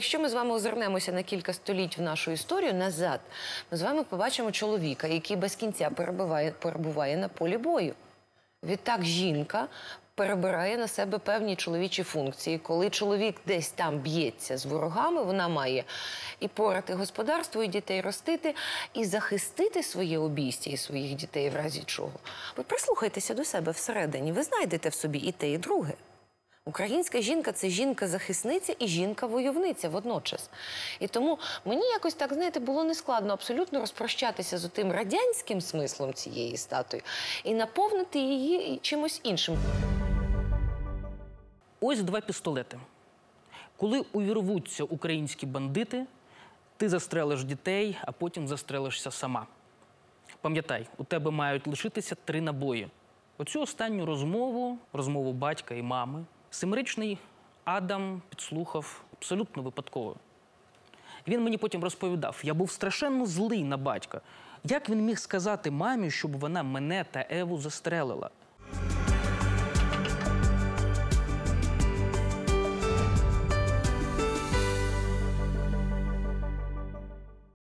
Якщо ми з вами озирнемося на кілька століть в нашу історію назад, ми з вами побачимо чоловіка, який без кінця перебуває, перебуває на полі бою. Відтак жінка перебирає на себе певні чоловічі функції. Коли чоловік десь там б'ється з ворогами, вона має і порати господарство, і дітей ростити, і захистити своє обійстя і своїх дітей в разі чого. Ви прислухайтеся до себе всередині. Ви знайдете в собі і те, і друге. Українська жінка це жінка-захисниця і жінка-войовниця водночас. І тому мені якось так, знаєте, було нескладно абсолютно розпрощатися з тим радянським смислом цієї статуї і наповнити її чимось іншим. Ось два пістолети. Коли увірвуться українські бандити, ти застрелиш дітей, а потім застрелишся сама. Пам'ятай, у тебе мають лишитися три набої. Оцю останню розмову, розмову батька і мами, семирічний Адам підслухав абсолютно випадково. Він мені потім розповідав: я був страшенно злий на батька. Як він міг сказати мамі, щоб вона мене та Еву застрелила?